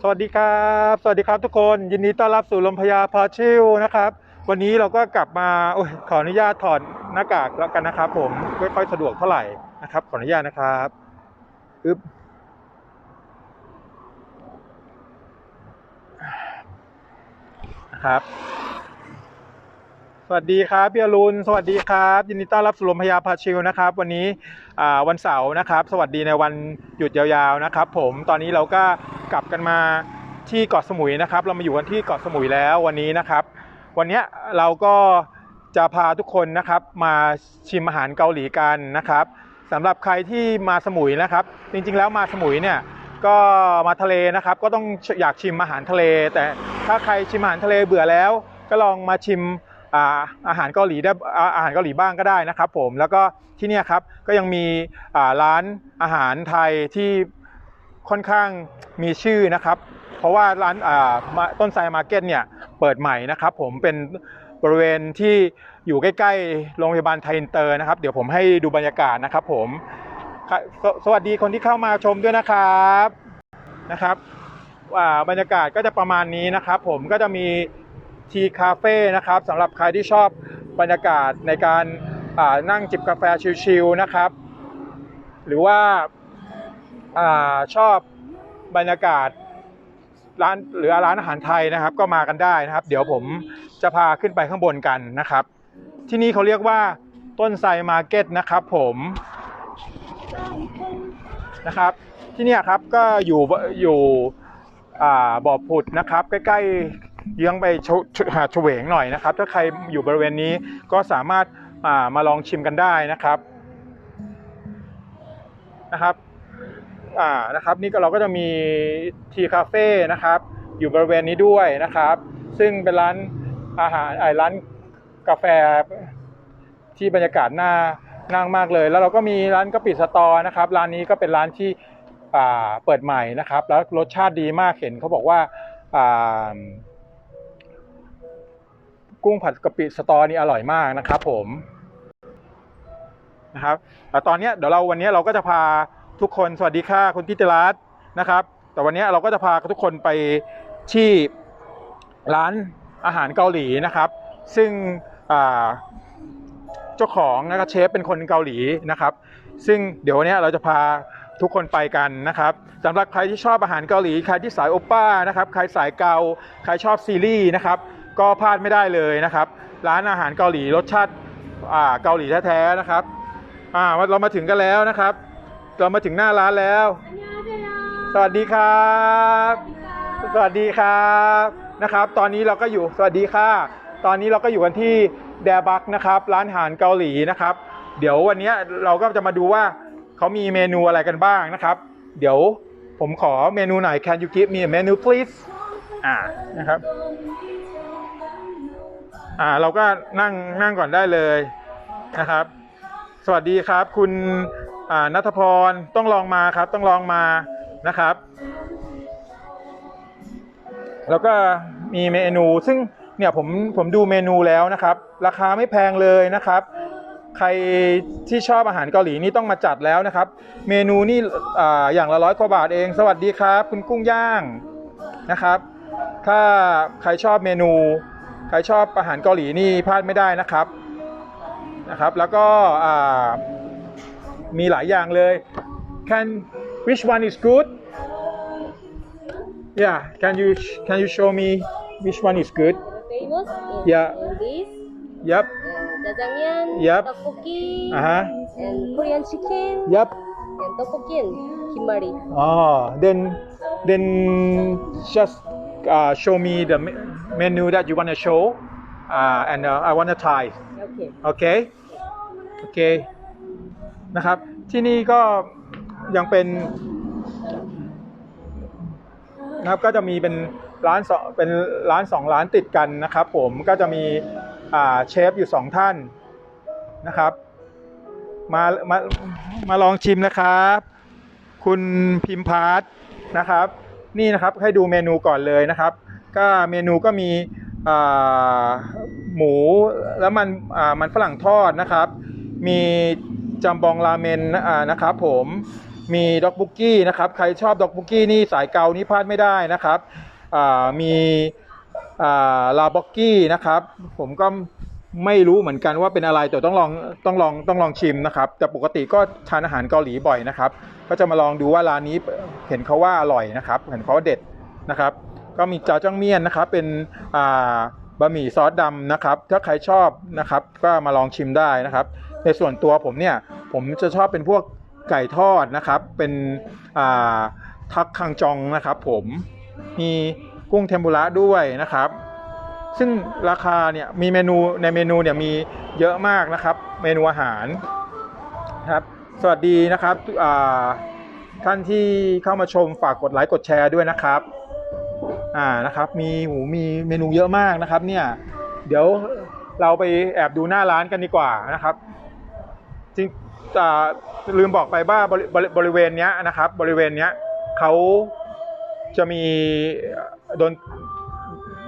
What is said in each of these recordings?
สวัสดีครับ สวัสดีครับทุกคน ยินดีต้อนรับสู่ลมพยาพาชิลนะครับ วันนี้เราก็กลับมาโอ้ยขออนุญาตถอดหน้ากากแล้วกันนะครับ ผมไม่ค่อยสะดวกเท่าไหร่นะครับ ขออนุญาตนะครับอึ๊บนะครับ สวัสดีครับพี่อรุณสวัสดีครับ ยินดีต้อนรับสู่ลมพยาพาชิลนะครับ วันนี้ วันเสาร์นะครับ สวัสดีในวันหยุดยาวๆนะครับ ผมตอนนี้เราก็กลับกันมาที่เกาะสมุยนะครับ เรามาอยู่กันที่เกาะสมุยแล้ววันนี้นะครับ วันนี้เราก็จะพาทุกคนนะครับมาชิมอาหารเกาหลีกันนะครับสำหรับใครที่มาสมุยนะครับ จริงๆแล้วมาสมุยเนี่ยก็มาทะเลนะครับก็ต้องอยากชิมอาหารทะเล แต่ถ้าใครชิมอาหารทะเลเบื่อแล้ว ก็ลองมาชิม อาหารเกาหลีได้อาหารเกาหลีบ้างก็ได้นะครับผมแล้วก็ที่นี่ครับก็ยังมีร้านอาหารไทยที่ค่อนข้างมีชื่อนะครับ เพราะว่าร้านต้นไทรมาร์เก็ตเนี่ยเปิดใหม่นะครับ ผมเป็นบริเวณที่อยู่ใกล้ๆโรงพยาบาลไทยอินเตอร์นะครับ เดี๋ยวผมให้ดูบรรยากาศนะครับ ผมสสวัสดีคนที่เข้ามาชมด้วยนะครับนะครับบรรยากาศก็จะประมาณนี้นะครับ ผมก็จะมี ทีคาเฟ่นะครับสำหรับใครที่ชอบบรรยากาศในการนั่งจิบกาแฟชิลๆนะครับ หรือว่าอาชอบบรรยากาศร้านหรือร้านอาหารไทยนะครับ ก็มากันได้นะครับ เดี๋ยวผมจะพาขึ้นไปข้างบนกันนะครับ ที่นี่เขาเรียกว่าต้นไทรมาร์เก็ตนะครับผมนะครับ ที่นี่ครับก็อยู่อยู่บ่อผุดนะครับ ใกล้ๆ เยื้องไปชหาดเฉวงหน่อยนะครับ ถ้าใครอยู่บริเวณนี้ก็สามารถามาลองชิมกันได้นะครับนะครับอ่านะครับนี่ก็เราก็จะมีทีคาเฟ่นะครับ อยู่บริเวณนี้ด้วยนะครับ ซึ่งเป็นร้านอาหารไอ้ร้านกาแฟที่บรรยากาศน่านั่งมากเลย แล้วเราก็มีร้านกะปิสตอนะครับ ร้านนี้ก็เป็นร้านที่เปิดใหม่นะครับ แล้วรสชาติดีมากเห็นเขาบอกว่า กุ้งผัดกะปิสตอนี่อร่อยมากนะครับผมนะครับแต่ตอนนี้เดี๋ยวเราวันนี้เราก็จะพาทุกคนสวัสดีค่ะคุณทิติรัตน์นะครับ แต่วันนี้เราก็จะพาทุกคนไปที่ร้านอาหารเกาหลีนะครับ ซึ่งเจ้าของนะครับเชฟเป็นคนเกาหลีนะครับ ซึ่งเดี๋ยววันนี้เราจะพาทุกคนไปกันนะครับสำหรับใครที่ชอบอาหารเกาหลี ใครที่สายโอป้านะครับ ใครสายเกา ใครชอบซีรีส์นะครับ ก็พลาดไม่ได้เลยนะครับ ร้านอาหารเกาหลีรสชาติอ่าเกาหลีแท้ๆนะครับอ่าเรามาถึงกันแล้วนะครับ เรามาถึงหน้าร้านแล้ว สวัสดีครับ สวัสดีครับนะครับ ตอนนี้เราก็อยู่สวัสดีค่ะ ตอนนี้เราก็อยู่กันที่แดบักนะครับ ร้านอาหารเกาหลีนะครับ เดี๋ยววันนี้เราก็จะมาดูว่าเขามีเมนูอะไรกันบ้างนะครับ เดี๋ยวผมขอเมนูหน่อย Can you give me a menu please อ่านะครับ อ่าเราก็นั่งนั่งก่อนได้เลยนะครับ สวัสดีครับ คุณอ่านัทพรต้องลองมาครับ ต้องลองมานะครับ แล้วก็มีเมนูซึ่งเนี่ยผมผมดูเมนูแล้วนะครับ ราคาไม่แพงเลยนะครับ ใครที่ชอบอาหารเกาหลีนี่ต้องมาจัดแล้วนะครับ เมนูนี่อ่าอย่างละร้อยกว่าบาทเอง สวัสดีครับ คุณกุ้งย่างนะครับ ถ้าใครชอบเมนู รชอบอาหารเกาหลีนี่พลาดไม่ได้นะครับนะครับ แล้วก็อ่ามีหลายอย่างเลย can which one is good yeah can you can you show me which one is good famous in Yeah. this yep and jajangmyeon, Yup. tteokbokki, uh-huh and Korean chicken, yep and tteokbokki and kimari. oh then then just uh, show me the me- menu that you want to show uh, and uh, I want to try Okay. โอเคโอเคนะครับ ที่นี่ก็ยังเป็นนะครับก็จะมีเป็นร้านสองเป็นร้านสองร้านติดกันนะครับผมก็จะมีอ่าเชฟอยู่สองท่านนะครับมามามาลองชิมนะครับ คุณพิมพาร์ทนะครับ นี่นะครับให้ดูเมนูก่อนเลยนะครับ ก็เมนูก็มีหมูแล้วมันมันฝรั่งทอดนะครับ มีจำบองราเมนนะครับผมมีด็อกบุกกี้นะครับใครชอบด็อกบุกกี้นี่สายเกานี่พลาดไม่ได้นะครับมีลาบ็อกกี้นะครับ ผมก็ไม่รู้เหมือนกันว่าเป็นอะไรแต่ต้องลองต้องลองต้องลองชิมนะครับ แต่ปกติก็ทานอาหารเกาหลีบ่อยนะครับ ก็จะมาลองดูว่าร้านนี้เห็นเขาว่าอร่อยนะครับ เห็นเขาว่าเด็ดนะครับ ก็มีจาจังเมียนนะครับ เป็นอ่าบะหมี่ซอสดำนะครับ ถ้าใครชอบนะครับ ก็มาลองชิมได้นะครับ ในส่วนตัวผมเนี่ย ผมจะชอบเป็นพวกไก่ทอดนะครับ เป็นอ่าทักคังจองนะครับ ผมมีกุ้งเทมปุระด้วยนะครับ ซึ่งราคาเนี่ยมีเมนูในเมนูเนี่ยมีเยอะมากนะครับ เมนูอาหารนะครับ สวัสดีนะครับท่านที่เข้ามาชมฝากกดไลค์กดแชร์ด้วยนะครับอ่านะครับ มีหูมีเมนูเยอะมากนะครับ เนี่ย เดี๋ยวเราไปแอบดูหน้าร้านกันดีกว่านะครับ จริงลืมบอกไปว่าบริบบริเวณเนี้ยนะครับ บริเวณเนี้ยเขาจะมีดน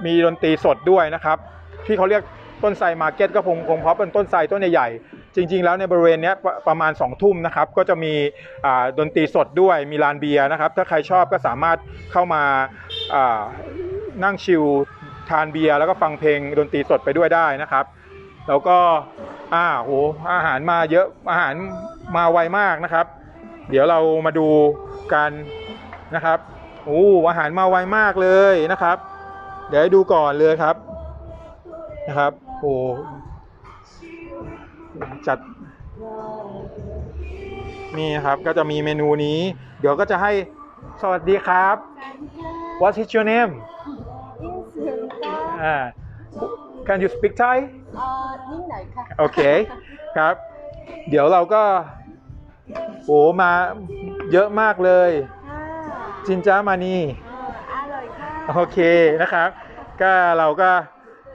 มีดนตรีสดด้วยนะครับ ที่เขาเรียกต้นไทรมาร์เก็ตก็คงคงเพราะเป็นต้นไทรต้นใหญ่ จริง ๆ แล้วในบริเวณนี้ประมาณ2องทุ่มนะครับก็จะมีดนตรีสดด้วยมีลานเบียร์นะครับ ถ้าใครชอบก็สามารถเข้ามานั่งชิลทานเบียร์แล้วก็ฟังเพลงดนตรีสดไปด้วยได้นะครับ แล้วก็อ่าโหอาหารมาเยอะอาหารมาไวมากนะครับ เดี๋ยวเรามาดูกันนะครับโอ้อาหารมาไวมากเลยนะครับ เดี๋ยวดูก่อนเลยครับนะครับโอ้ จัดนี่นะครับก็จะมีเมนูนี้ เดี๋ยวก็จะให้สวัสดีครับ What is your name อ่า Can you speak Thai อ่านิดหน่อยค่ะโอเคครับ เดี๋ยวเราก็โอ้มาเยอะมากเลยค่ะจินจ้ามานีอร่อยค่ะโอเคนะครับ ก็เราก็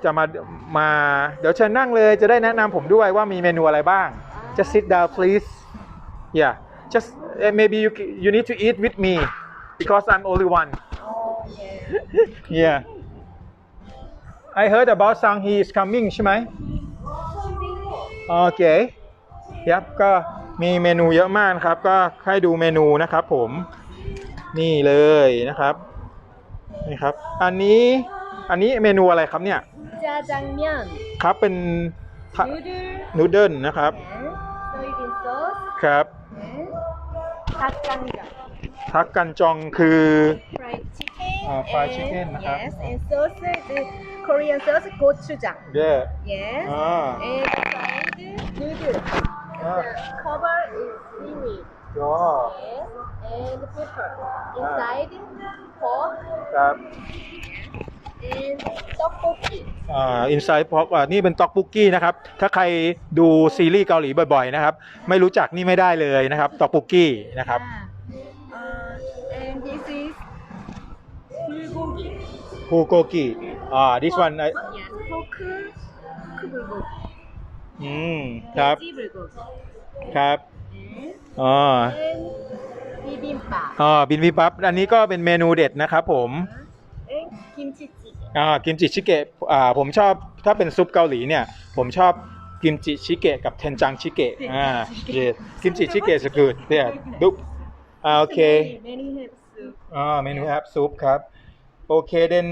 จะมามาเดี๋ยวเชิญนั่งเลยจะได้แนะนำผมด้วยว่ามีเมนูอะไรบ้าง just sit down please yeah just eh, maybe you you need to eat with me because I'm only one โอ้เย่ yeah I heard about Sang he is coming ใช่ไหมโอเคยับก็มีเมนูเยอะมากนะครับ ก็ให้ดูเมนูนะครับผมนี่เลยนะครับนี่ครับ อันนี้อันนี้เมนูอะไรครับเนี่ย จาจังเมียนครับเป็นทะนูดนูเดิลนะครับโซยบินซอสครับทักกังจังทักกันจองคือ fried chicken อ่า fried chicken นะครับ yes and sauce is Korean sauce gochujang เย่ yes อ่า and fried noodle Ah. the cover is seaweed ก็ yes and pepper inside pork ครับ and tteokbokki อ่าอินไซด์พอกอ่านี่เป็นต็อกบุกกี้นะครับ ถ้าใครดูซีรีส์เกาหลีบ่อยๆนะครับ ไม่รู้จักนี่ไม่ได้เลยนะครับต็อกบุกกี้นะครับ Ah. Uh, and this is bulgogi ฮูโกกิอ่า this one I- yes pork bulgogi อืมครับ veggie bulgogi ครับ and อ๋อ bibimbap อ๋อบินวิบับ อันนี้ก็เป็นเมนูเด็ดนะครับผม and kimchi jjigae อ่ากิมจิชิเกะอ่าผมชอบถ้าเป็นซุปเกาหลีเนี่ย ผมชอบกิมจิชิเกะกับเทนจังชิเกะอ่ากิมจิชิเกะสกูดเนี่ยดุ๊บอ่าโอเค many have soup อ่าเมนูแอปซุปครับโอเค then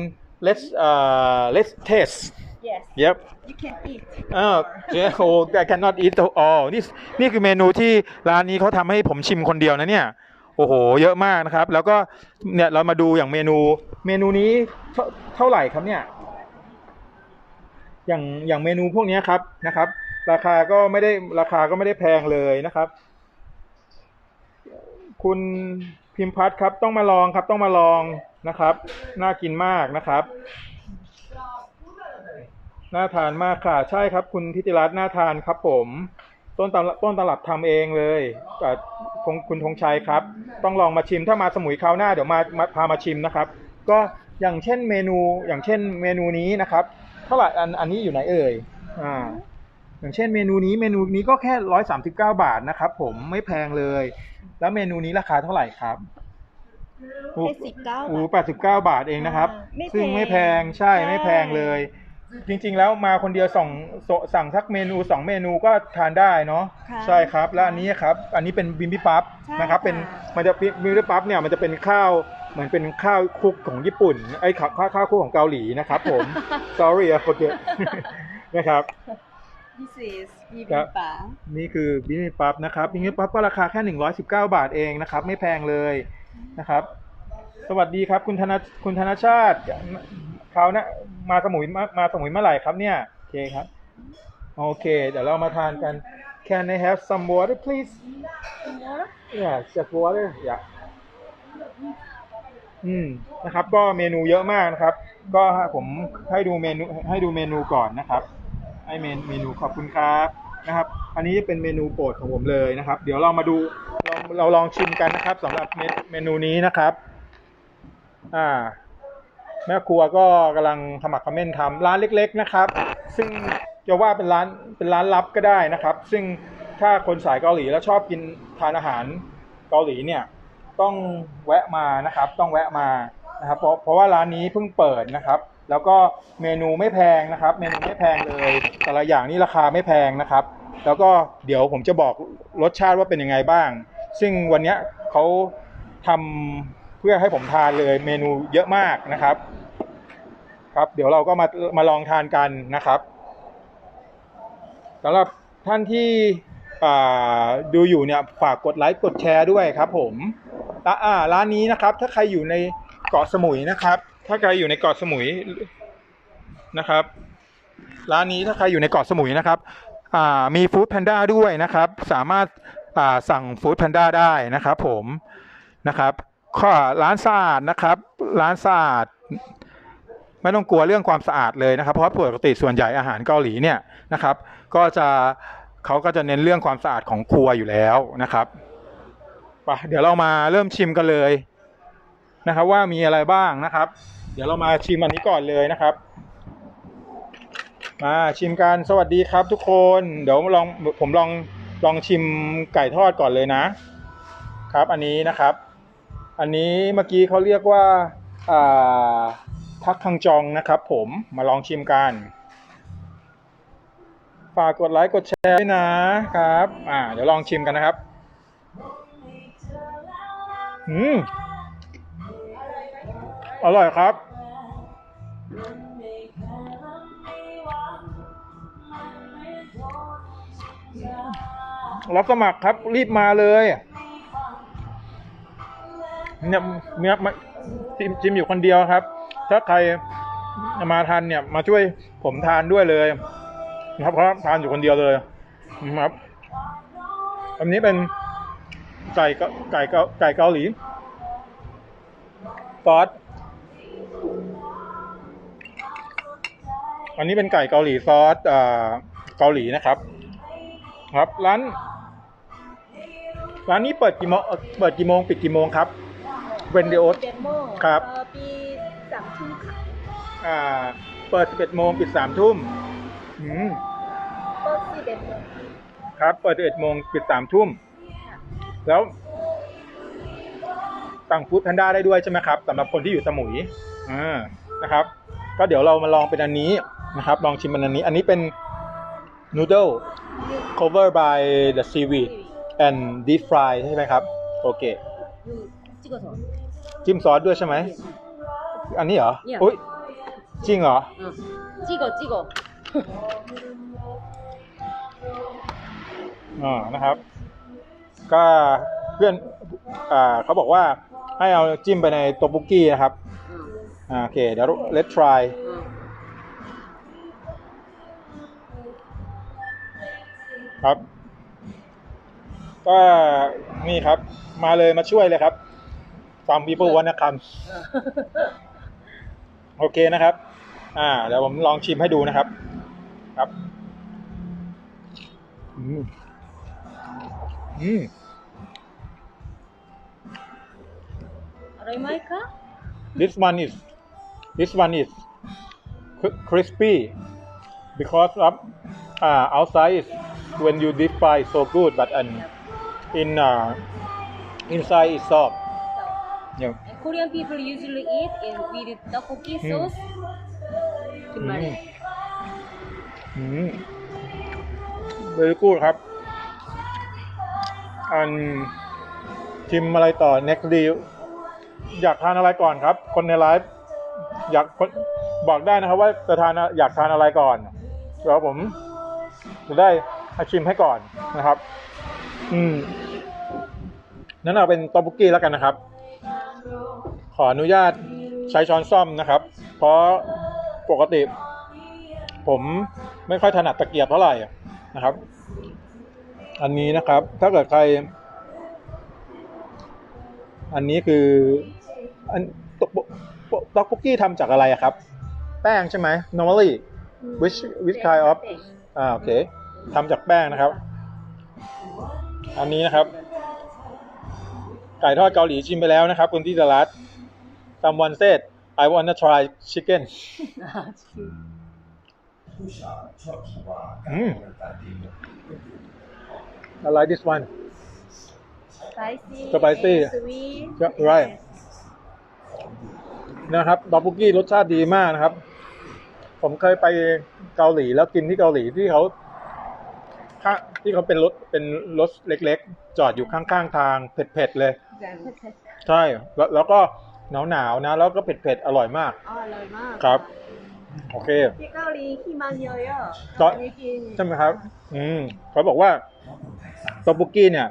let's uh let's taste yes yep you can eat อ้าวเจ๊โอ้ I cannot eat all นี่นี่คือเมนูที่ร้านนี้เขาทำให้ผมชิมคนเดียวนะเนี่ยโอ้โห เยอะมากนะครับ แล้วก็เนี่ยเรามาดูอย่างเมนู เมนูนี้เท่าไหร่ครับเนี่ย อย่างอย่างเมนูพวกนี้ครับนะครับ ราคาก็ไม่ได้ราคาก็ไม่ได้แพงเลยนะครับ คุณพิมพัฒครับต้องมาลองครับ ต้องมาลองนะครับ น่ากินมากนะครับน่าทานมากค่ะ ใช่ครับ คุณทิติรัตน์น่าทานครับผม ต้นตำรับต้นตลับทำเองเลยกับคงคุณธงชัยครับ ต้องลองมาชิมถ้ามาสมุยคราวหน้าเดี๋ยวมามาพามาชิมนะครับ ก็อย่างเช่นเมนูอย่างเช่นเมนูนี้นะครับเท่าไหร่อันอันนี้อยู่ไหนเอ่ยอ่าอย่างเช่นเมนูนี้เมนูนี้ก็แค่ร้อยสามสิบเก้าบาทนะครับ ผมไม่แพงเลย แล้วเมนูนี้ราคาเท่าไหร่ครับ89โอ้บาทแปดสิบเก้าบาทเองนะครับอ่าไม่แพงซึ่งไม่แพงใช่ใช่ไม่แพงเลย จริงๆแล้วมาคนเดียวส่งสสั่งสักเมนูสองเมนูก็ทานได้เนาะค่ะใช่ครับ และอันนี้ครับ อันนี้เป็นบิมบิปั๊บใช่นะครับเป็นค่ะมันจะบิมบิปั๊บเนี่ยมันจะเป็นข้าวเหมือนเป็นข้าวคลุกของญี่ปุ่นไอ้ข้าวข้าวข้าวคลุกของเกาหลีนะครับผม sorry I forget นะครับ This is ครับ bibimbap. นี่คือบิมบิปั๊บนะครับบิมบิปั๊บก็ราคาแค่ 119 บาทเองนะครับ ไม่แพงเลยนะครับ สวัสดีครับคุณธนคุณธนชาติ เขานะมาสมุยมามาสมุยเมื่อไหร่ครับเนี่ยโอเคครับโอเค เดี๋ยวเรามาทานกัน Can I have some water please Yeah just water yeah อืมนะครับ ก็เมนูเยอะมากนะครับ ก็ผมให้ดูเมนูให้ดูเมนูก่อนนะครับให้เมนเมนูขอบคุณครับนะครับ อันนี้เป็นเมนูโปรดของผมเลยนะครับ เดี๋ยวเรามาดูลองเราลองชิมกันนะครับสำหรับเมเมนูนี้นะครับ อ่า แม่ครัวก็กำลังขมักขม้นทำร้านเล็ก ๆนะครับ ซึ่งจะว่าเป็นร้านเป็นร้านลับก็ได้นะครับ ซึ่งถ้าคนสายเกาหลีแล้วชอบกินทานอาหารเกาหลีเนี่ยต้องแวะมานะครับ ต้องแวะมานะครับ เพราะเพราะว่าร้านนี้เพิ่งเปิดนะครับ แล้วก็เมนูไม่แพงนะครับ เมนูไม่แพงเลย แต่ละอย่างนี่ราคาไม่แพงนะครับ แล้วก็เดี๋ยวผมจะบอกรสชาติว่าเป็นยังไงบ้าง ซึ่งวันเนี้ยเขาทำ เพื่อให้ผมทานเลยเมนูเยอะมากนะครับ ครับ เดี๋ยวเราก็มามาลองทานกันนะครับสำหรับท่านที่อ่าดูอยู่เนี่ยฝากกดไลค์กดแชร์ด้วยครับ ผมร้านนี้นะครับ ถ้าใครอยู่ในเกาะสมุยนะครับ ถ้าใครอยู่ในเกาะสมุยนะครับ ร้านนี้ถ้าใครอยู่ในเกาะสมุยนะครับอ่ามีฟู้ดแพนด้าด้วยนะครับ สามารถอ่าสั่งฟู้ดแพนด้าได้นะครับ ผมนะครับ ข้อร้านสะอาดนะครับ ร้านสะอาดไม่ต้องกลัวเรื่องความสะอาดเลยนะครับ เพราะปกติส่วนใหญ่อาหารเกาหลีเนี่ยนะครับ ก็จะเขาก็จะเน้นเรื่องความสะอาดของครัวอยู่แล้วนะครับไปเดี๋ยวเรามาเริ่มชิมกันเลยนะครับ ว่ามีอะไรบ้างนะครับ เดี๋ยวเรามาชิมอันนี้ก่อนเลยนะครับ มาชิมกันสวัสดีครับทุกคน เดี๋ยวลองผมลองลองชิมไก่ทอดก่อนเลยนะ ครับ อันนี้นะครับ อันนี้เมื่อกี้เขาเรียกว่าอ่าพักคังจองนะครับผมมาลองชิมกัน ฝากกดไลค์กดแชร์ด้วยนะครับอ่าเดี๋ยวลองชิมกันนะครับอืมอร่อยครับรับสมัครครับรีบมาเลย เนี่ยเนี่ยมาจิมจิมอยู่คนเดียวครับ ถ้าใครมาทันเนี่ยมาช่วยผมทานด้วยเลยนะครับเพราะทานอยู่คนเดียวเลยนะครับอันนี้เป็นไก่กาไก่เกาไก่เกาหลีซอสอันนี้เป็นไก่เกาหลีซอสอ่าเกาหลีนะครับ ครับร้านร้านนี้เปิดกี่โมงเปิดกี่โมงปิดกี่โมงครับ เวนดิโอสครับปีสามทุ่มค่ะอ่า เปิดสิบเอ็ดโมง ปิดสามทุ่มอืมเปิดสิบเอ็ดโมงครับ เปิด 11 โมง ปิด 3 ทุ่มแล้ว สั่งฟู้ดแพนด้าได้ด้วยใช่ไหมครับสำหรับคนที่อยู่สมุยอ่านะครับ ก็เดี๋ยวเรามาลองเป็นอันนี้นะครับ ลองชิมเป็นอันนี้ อันนี้เป็นนูโด cover by the seaweed and deep fry ใช่ไหมครับ โอเค จิ้มซอสด้วยใช่ไหม อันนี้เหรอ เนี่ย อุ้ยจริงเหรอ 응. 찍어 찍어 อ่านะครับ ก็เพื่อน อ่าเขาบอกว่าให้เอาจิ้มไปในโตบุกี้นะครับ 응. อ่าโอเค เดี๋ยว let's try 응. ครับ ก็นี่ครับ มาเลยมาช่วยเลยครับ ความ people wanna ครับโอเคนะครับ อ่า เดี๋ยวผมลองชิมให้ดูนะครับ ครับ อืม อืมอะไรไหมคะ this one is this one is crispy because of uh, outside is when you deep fry so good but um, in uh, inside is soft Yep. And Korean people usually eat it with tteokbokki mm. sauce. Mm. Mm. Very good ครับ อันชิมอะไรต่อ next deal อยากทานอะไรก่อนครับ คนในไลฟ์อยากบอกได้นะครับ ว่าจะทานอยากทานอะไรก่อนแล้วผมจะได้ชิมให้ก่อนนะครับ อืมนั่นเอาเป็นตอบุกี้แล้วกันนะครับ ออนุญาตใช้ช้อนซ่อมนะครับ เพราะปกติ ผมไม่ค่อยถนัดตะเกียบเท่าไหร่นะครับ อันนี้นะครับ ถ้าเกิดใคร อันนี้คือ อันตกต็อกปุกกี้ทำจากอะไรครับ แป้งใช่ไหม normally which which kind of อ่าโอเคทำจากแป้งนะครับ อันนี้นะครับ ไก่ทอดเกาหลีชิมไปแล้วนะครับ คุณที่ตลาด someone said I wanna try chicken อืม I like this one Spicy. Spicy. and Sweet. Yeah, right. นะครับดอกบุกี้รสชาติดีมากนะครับ ผมเคยไปเกาหลีแล้วกินที่เกาหลีที่เขาข้างที่เขาเป็นรถเป็นรถเล็ก ๆ จอดอยู่ข้างๆทางเผ็ดๆเลย ใช่แล้ว แล้วก็หนาวๆนะ แล้วก็เผ็ดๆอร่อยมากอ๋ออร่อยมากครับ โอเคที่เกาหลีขี้มันเยอะตอนๆไม่กินใช่ไหมครับ อืมเขาบอกว่าตอบุกี้เนี่ย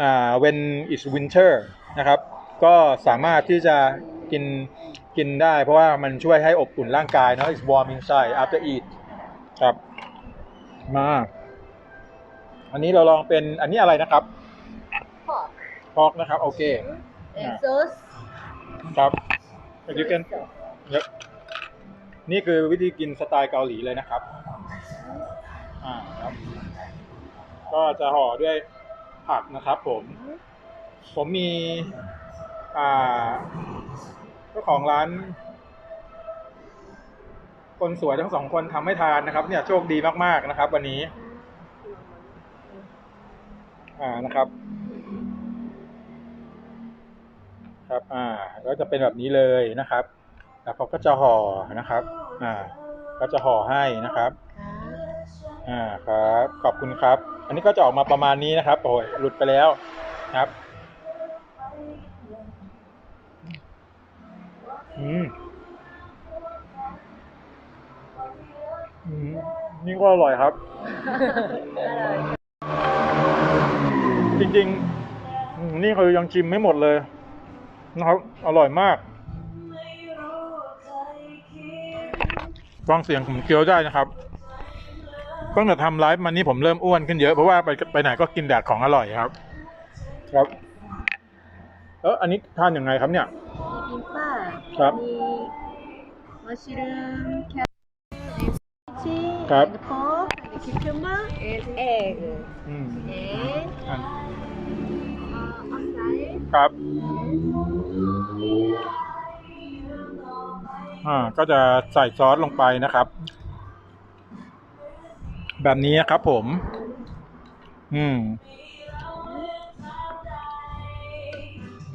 อ่า when it's winter นะครับ ก็สามารถที่จะกินกินได้เพราะว่ามันช่วยให้อบอุ่นร่างกายเนาะ it's warm inside after eat ครับ มาอันนี้เราลองเป็นอันนี้อะไรนะครับพอกพอกนะครับ โอเค ครับ you can Yep นี่คือวิธีกินสไตล์เกาหลีเลยนะครับ อ่าครับ ก็จะห่อด้วยผักนะครับ ผม ผมมี อ่าเจ้าของร้าน คนสวยทั้งสองคนทำให้ทานนะครับ เนี่ยโชคดีมากๆนะครับ วันนี้ อ่านะครับ ครับ อ่า ก็จะเป็นแบบนี้เลยนะครับ แล้วเขาก็จะห่อนะครับ อ่า ก็จะห่อให้นะครับ อ่า ครับ ขอบคุณครับ อันนี้ก็จะออกมาประมาณนี้นะครับ โอ้ยหลุดไปแล้วครับ อืม อืม นี่ก็อร่อยครับ จริงๆอืมนี่คือยังชิมไม่หมดเลย นะครับอร่อยมากฟังเสียงผมเคี้ยวได้นะครับตั้งแต่ทำไลฟ์มานี่ผมเริ่มอ้วนขึ้นเยอะเพราะว่าไปไปไหนก็กินแดกของอร่อยครับ ครับ เอออันนี้ทานยังไงครับเนี่ยบิมบับครับมีมัชรูมแครอทชีครับ and pork and cucumber and egg อืม and อัน uh, outside ครับอ่าก็จะใส่ซอสลงไปนะครับ แบบนี้นะครับผม อืม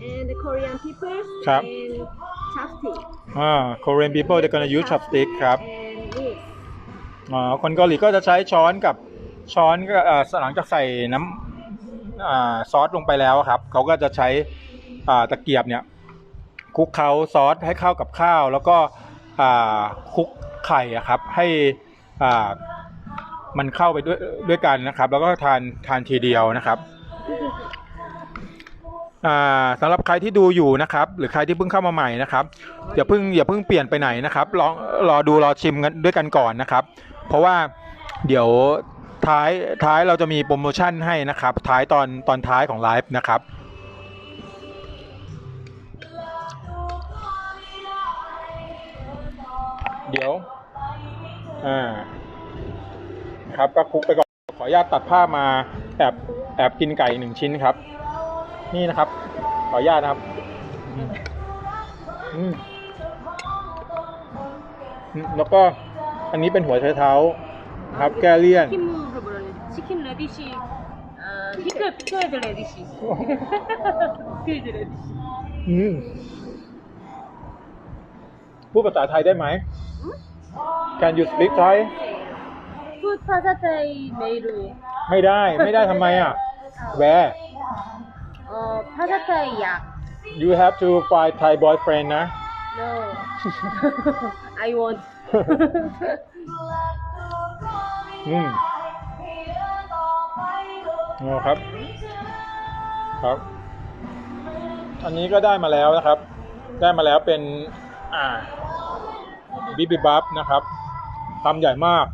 and the Korean peppers ครับ and chopstick อ่า Korean people they're gonna use chopstick ครับ and this อ๋อคนเกาหลีก็จะใช้ช้อนกับช้อนก็อ่าหลังจากใส่น้ำอ่า ซอสลงไปแล้วครับเขาก็จะใช้ตะเกียบเนี่ยคลุกเค้าซอสให้เข้ากับข้าว แล้วก็คลุกไข่ครับให้มันเข้าไปด้วยด้วยกันนะครับ แล้วก็ทานทานทีเดียวนะครับสำหรับใครที่ดูอยู่นะครับ หรือใครที่เพิ่งเข้ามาใหม่นะครับอย่าเพิ่งอย่าเพิ่งเปลี่ยนไปไหนนะครับลอรอดูรอชิมกันด้วยกันก่อนนะครับ เพราะว่าเดี๋ยว ท้ายท้ายเราจะมีโปรโมชั่นให้นะครับ ท้ายตอนตอนท้ายของไลฟ์นะครับ เดี๋ยว อ่า ครับก็คุกไปก่อน ขออนุญาตตัดผ้ามาแอบแอบกินไก่หนึ่งชิ้นครับ นี่นะครับ ขออนุญาตนะครับ แล้วก็อันนี้เป็นหัวใช้เท้าครับแก้เลี่ยน dişi pică picoedele dişi. Picoedele dişi. พูดภาษาไทยได้ไหม Can you speak Thai Put pasta tai meiru. ไม่ได้ ไม่ได้ทำไมอะ Where Uh, pasta tai ก you have to find Thai boyfriend นะ No. I won't. อืม อ๋อครับ ครับ อันนี้ก็ได้มาแล้วนะครับ ได้มาแล้วเป็น อ่าบิบิบับนะครับทำใหญ่มาก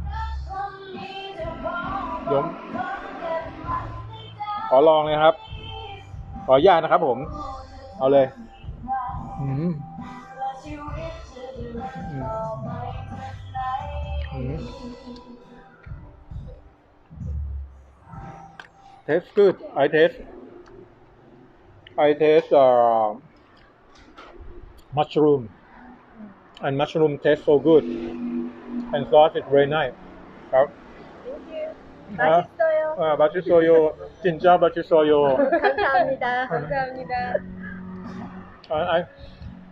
เดี๋ยวขอลองเลยครับ ขออนุญาตนะครับผม เอาเลย อืม tastes good. I taste, I taste uh, mushroom, and mushroom tastes so good, and sauce is very nice. Uh, uh, 아, 맛있어요. 진짜 맛있어요. 감사합니다. 감사합니다. Uh, I,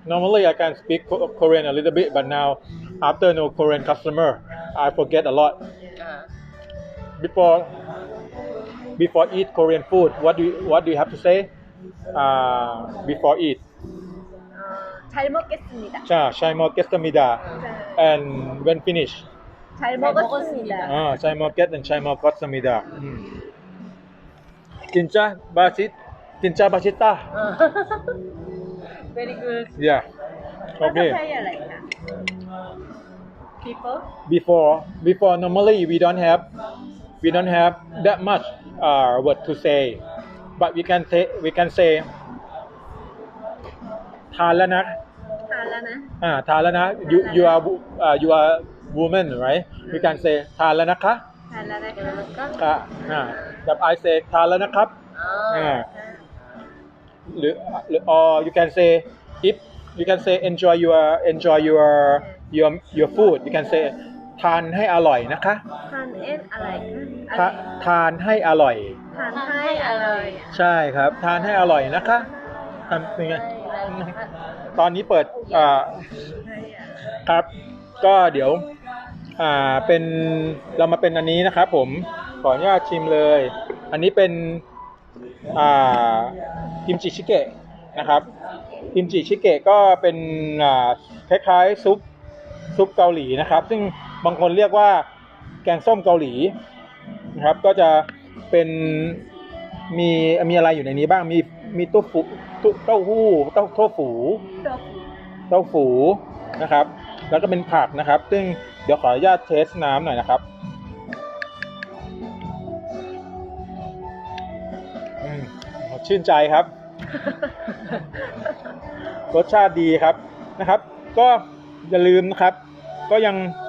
normally I can speak Korean a little bit, but now after no Korean customer, I forget a lot. Uh. Before before eat Korean food, what do you, what do you have to say? Uh, before eat, 잘 먹겠습니다. 자, 잘 먹겠습니다. And when finish, 잘 먹었습니다. 아, 잘 먹겠 and 잘 먹었습니다. 음. 진짜 맛있, 진짜 맛있다. Very good. Yeah. Okay. 파사타이 알라이다. People? before before normally we don't have we don't have that much uh, word to say. But we can say we can say ทานแล้วนะทานแล้วนะอ่าทานแล้วนะ ah, you you are uh, you are woman right? We can say ทานแล้วนะคะทานแล้วนะคะอ่าแบบ uh, ah, I say ทานแล้วนะครับอ่าหรือหรือ oh, uh, or you can say if you can say enjoy your enjoy your your your food. You can say ทานให้อร่อยนะคะทานเอ็นอะไรทะทานให้อร่อย ทานให้อร่อยใช่ครับ ทานให้อร่อยนะคะทำยังไงตอนนี้เปิดอ่าครับ ก็เดี๋ยว อ่าเป็นเรามาเป็นอันนี้นะครับผมขออนุญาตชิมเลย อันนี้เป็นอ่ากิมจิชิเกะนะครับกิมจิชิเกะก็เป็นคล้ายๆซุปซุปเกาหลีนะครับ ซึ่ง บางคนเรียกว่าแกงส้มเกาหลีนะครับ ก็จะเป็นมีมีอะไรอยู่ในนี้บ้างมีมีเต้าฟูเต้าหู้เต้าโต้ฝูเต้าฝูนะครับ แล้วก็เป็นผักนะครับ ซึ่งเดี๋ยวขออนุญาตเทสน้ำหน่อยนะครับอืมชื่นใจครับ รสชาติดีครับนะครับ ก็อย่าลืมนะครับ ก็ยังอ่า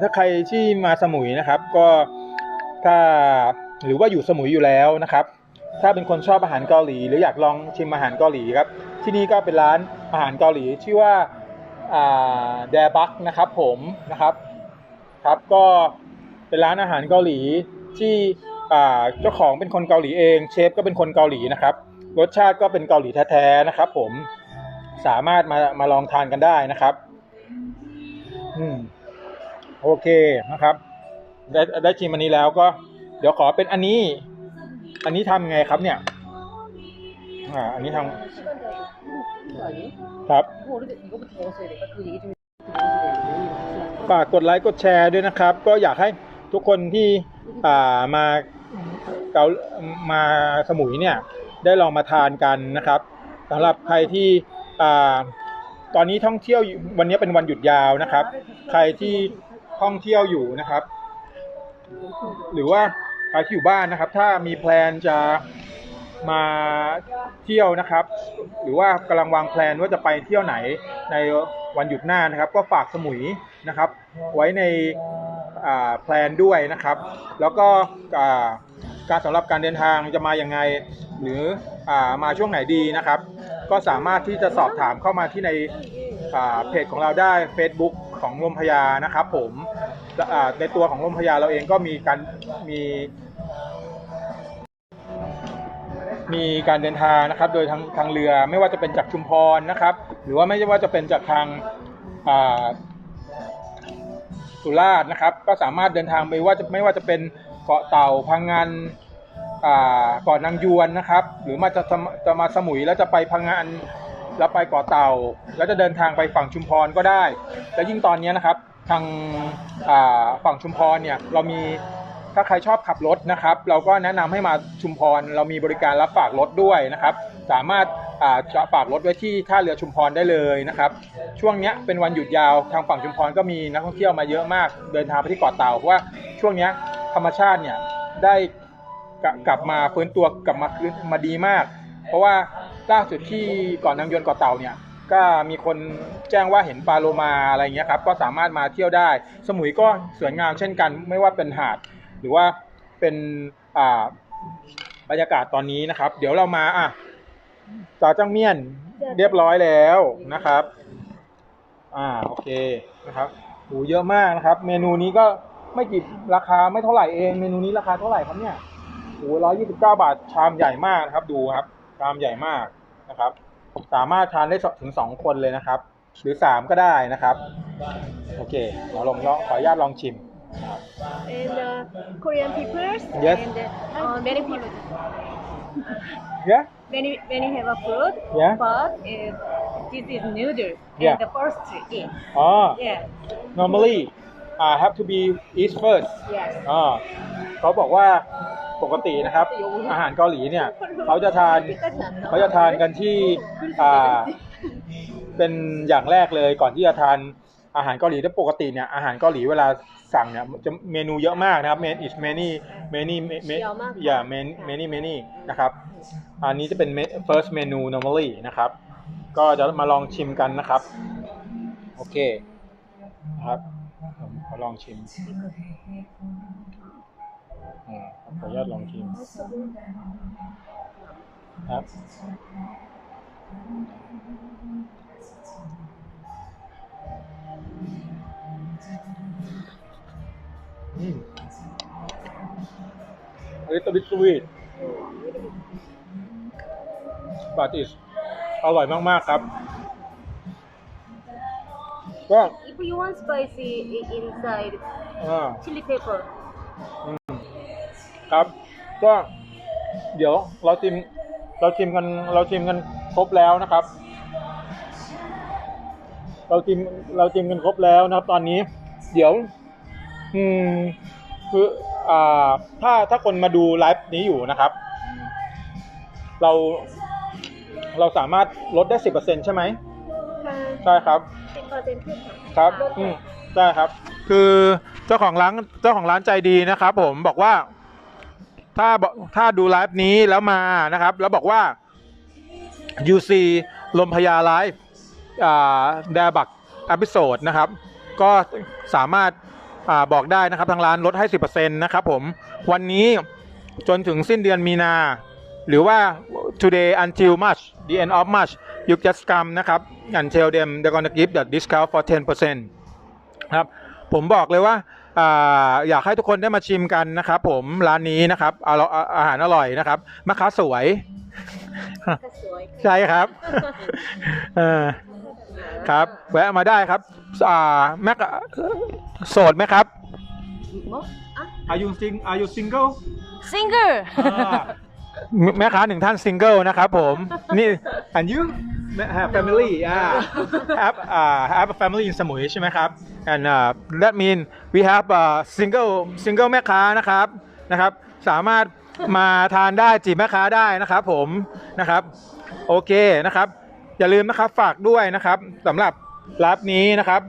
ถ้าใครที่มาสมุยนะครับก็ถ้าหรือว่าอยู่สมุยอยู่แล้วนะครับ ถ้าเป็นคนชอบอาหารเกาหลี หรืออยากลองชิมอาหารเกาหลีครับที่นี่ก็เป็นร้านอาหารเกาหลีชื่อว่าแดบักนะครับผมนะครับครับก็เป็นร้านอาหารเกาหลีที่เจ้าของเป็นคนเกาหลีเองเชฟก็เป็นคนเกาหลีนะครับรสชาติก็เป็นเกาหลีแท้ๆนะครับ ผมสามารถมามาลองทานกันได้นะครับ อืม โอเคนะครับ ได้ได้ชิมอันนี้แล้วก็ เดี๋ยวขอเป็นอันนี้ อันนี้ทำไงครับเนี่ย อ่า อันนี้ทำครับ ฝากกดไลค์กดแชร์ด้วยนะครับ ก็อยากให้ทุกคนที่อ่ามาเกามาสมุยเนี่ย ได้ลองมาทานกันนะครับสำหรับใครที่อ่าตอนนี้ท่องเที่ยววันนี้เป็นวันหยุดยาวนะครับ ใครที่ ท่องเที่ยวอยู่นะครับ หรือว่าใครที่อยู่บ้านนะครับ ถ้ามีแพลนจะมาเที่ยวนะครับ หรือว่ากำลังวางแพลนว่าจะไปเที่ยวไหนในวันหยุดหน้านะครับ ก็ฝากสมุยนะครับ ไว้ในแพลนด้วยนะครับ แล้วก็การสำหรับการเดินทางจะมาอย่างไง หรืออมาช่วงไหนดีนะครับ ก็สามารถที่จะสอบถามเข้ามาที่ในเพจของเราได้ Facebook ของลมพยานะครับ ผมและในตัวของลมพยาเราเองก็มีการมีมีการเดินทางนะครับ โดยทางทางเรือไม่ว่าจะเป็นจากชุมพรนะครับ หรือว่าไม่ว่าจะเป็นจากทางสุราษฎร์นะครับ ก็สามารถเดินทางไปว่าจะไม่ว่าจะเป็นเกาะเต่าพังงานเกาะนางยวนนะครับ หรือมาจะจะจะมาสมุยแล้วจะไปพังงาน แล้วไปเกาะเต่า แล้วจะเดินทางไปฝั่งชุมพรก็ได้ และยิ่งตอนนี้นะครับ ทางฝั่งชุมพรเนี่ยเรามีถ้าใครชอบขับรถนะครับ เราก็แนะนำให้มาชุมพร เรามีบริการรับฝากรถด้วยนะครับ สามารถจะฝากรถไว้ที่ท่าเรือชุมพรได้เลยนะครับ ช่วงนี้เป็นวันหยุดยาวทางฝั่งชุมพรก็มีนักท่องเที่ยวมาเยอะมาก เดินทางไปที่เกาะเต่าเพราะว่าช่วงนี้ธรรมชาติเนี่ยได้กลับมาฟื้นตัวกลับมาคืนมาดีมาก เพราะว่า ล่าสุดที่กาะนนางยนเกาะเต่าเนี่ยก็มีคนแจ้งว่าเห็นปลาโลมาอะไรเงี้ยครับก็สามารถมาเที่ยวได้ สมุยก็สวยงามเช่นกัน ไม่ว่าเป็นหาด หรือว่าเป็นอ่าบรรยากาศตอนนี้นะครับ เดี๋ยวเรามาอะจ่าจังเมียนเรียบร้อยแล้วนะครับ อ่าโอเคนะครับโหเยอะมากนะครับ เมนูนี้ก็ไม่กี่ราคาไม่เท่าไหร่เอง เมนูนี้ราคาเท่าไหร่ครับเนี่ยโหร้อยยี่สิบเก้าบาทชามใหญ่มากนะครับ ดูครับชามใหญ่มาก นะครับ สามารถทานได้สถึงสองคนเลยนะครับ หรือสามก็ได้นะครับ โอเคขอลองลองขออนุญาตลองชิม And uh, Korean people Yes. and uh, many people yeah many many have a food Yeah. but uh, this is noodle Yeah. and the first eat อ๋อ yeah normally uh, have to be eat first yes อ่าเขาบอกว่าปกตินะครับ อาหารเกาหลีเนี่ยเขาจะทานเขาจะทานกันที่อ่าเป็นอย่างแรกเลยก่อนที่จะทานอาหารเกาหลีแต่ปกติเนี่ยอาหารเกาหลีเวลาสั่งเนี่ยจะเมนูเยอะมากนะครับ many is many many many เยอะมาก yeah many many many นะครับ อันนี้จะเป็น me- first menu normally นะครับ ก็จะมาลองชิมกันนะครับ โอเค นะครับผมขอลองชิมอืมขออนุญาตลองชิมครับอืม a little bit sweet but it's อร่อยมาก ๆ ครับ ก็ if you want spicy i- inside อ่า chili pepper ครับ ก็เดี๋ยวเราชิม เราชิมกัน เราชิมกันครบแล้วนะครับ เราชิม เราชิมกันครบแล้วนะครับ ตอนนี้ เดี๋ยว อืม คือ อ่า ถ้า ถ้าคนมาดูไลฟ์นี้อยู่นะครับ เรา เราสามารถลดได้สิบเปอร์เซ็นใช่ไหม ใช่ครับ10%ขึ้นค่ะครับอืมใช่ครับ คือเจ้าของร้านเจ้าของร้านใจดีนะครับ ผมบอกว่า ถ้าบอกถ้าดูไลฟ์นี้แล้วมานะครับ แล้วบอกว่า UC ลมพยาไลฟ์อ่าแดบักอพิโซดนะครับ ก็สามารถอ่าบอกได้นะครับทางร้านลดให้ 10%นะครับผมวันนี้จนถึงสิ้นเดือนมีนา หรือว่า today until March the end of March you just come นะครับ and tell them they're gonna give the discount for 10%ครับ ผมบอกเลยว่าอ่าอยากให้ทุกคนได้มาชิมกันนะครับผมร้านนี้นะครับอาอาอาหารอร่อยนะครับมะค้าสวยก็สวยใช่ครับเออครับ แวะมาได้ครับอ่าแม็กโสดไหมครับ Are you sing Are you single single อ่า แม่ค้าหนึ่งท่านซิงเกิลนะครับผม นี่ and you have family อ่า have อ่า have a family in สมุยใช่ไหมครับ and uh, that mean we have a single single แม่ค้านะครับนะครับ สามารถมาทานได้จีบแม่ค้าได้นะครับผมนะครับ โอเคนะครับ อย่าลืมนะครับฝากด้วยนะครับสำหรับไลฟ์นี้นะครับ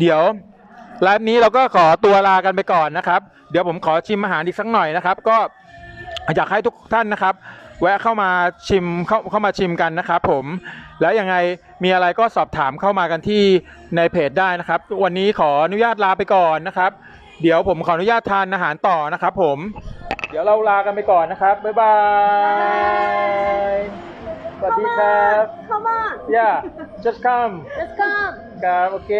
เดี๋ยวไลฟ์นี้เราก็ขอตัวลากันไปก่อนนะครับ เดี๋ยวผมขอชิมอาหารอีกสักหน่อยนะครับ ก็ อยากให้ทุกท่านนะครับ แวะเข้ามาชิมเข้าเข้ามาชิมกันนะครับผมแล้วยังไงมีอะไรก็สอบถามเข้ามากันที่ในเพจได้นะครับ วันนี้ขออนุญาตลาไปก่อนนะครับ เดี๋ยวผมขออนุญาตทานอาหารต่อนะครับ ผม เดี๋ยวเราลากันไปก่อนนะครับบ๊ายบายสวัสดีครับ come on yeah just come let's come ครับโอเค